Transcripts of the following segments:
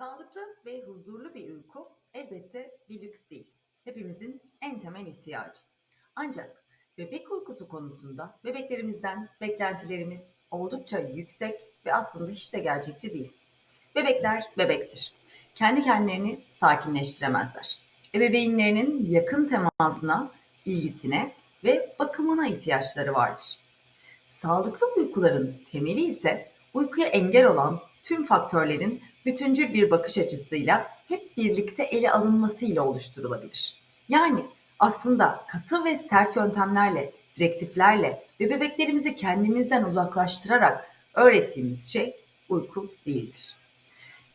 Sağlıklı ve huzurlu bir uyku elbette bir lüks değil. Hepimizin en temel ihtiyacı. Ancak bebek uykusu konusunda bebeklerimizden beklentilerimiz oldukça yüksek ve aslında hiç de gerçekçi değil. Bebekler bebektir. Kendi kendilerini sakinleştiremezler. Ebeveynlerinin yakın temasına, ilgisine ve bakımına ihtiyaçları vardır. Sağlıklı uykuların temeli ise uykuya engel olan tüm faktörlerin bütüncül bir bakış açısıyla hep birlikte ele alınmasıyla oluşturulabilir. Yani aslında katı ve sert yöntemlerle, direktiflerle ve bebeklerimizi kendimizden uzaklaştırarak öğrettiğimiz şey uyku değildir.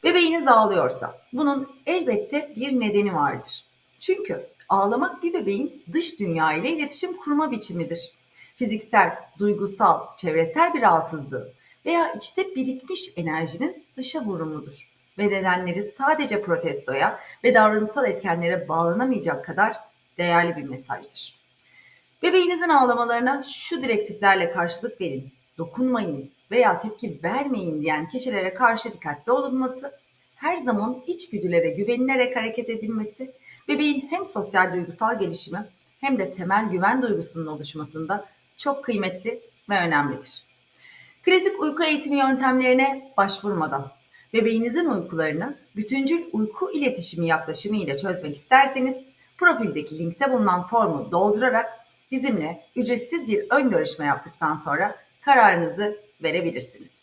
Bebeğiniz ağlıyorsa bunun elbette bir nedeni vardır. Çünkü ağlamak bir bebeğin dış dünya ile iletişim kurma biçimidir. Fiziksel, duygusal, çevresel bir rahatsızlığın veya içte birikmiş enerjinin dışa vurumudur. Ve nedenleri sadece protestoya ve davranışsal etkenlere bağlanamayacak kadar değerli bir mesajdır. Bebeğinizin ağlamalarına şu direktiflerle karşılık verin, dokunmayın veya tepki vermeyin diyen kişilere karşı dikkatli olunması, her zaman içgüdülere güvenilerek hareket edilmesi, bebeğin hem sosyal duygusal gelişimi hem de temel güven duygusunun oluşmasında çok kıymetli ve önemlidir. Klasik uyku eğitimi yöntemlerine başvurmadan bebeğinizin uykularını bütüncül uyku iletişimi yaklaşımı ile çözmek isterseniz profildeki linkte bulunan formu doldurarak bizimle ücretsiz bir ön görüşme yaptıktan sonra kararınızı verebilirsiniz.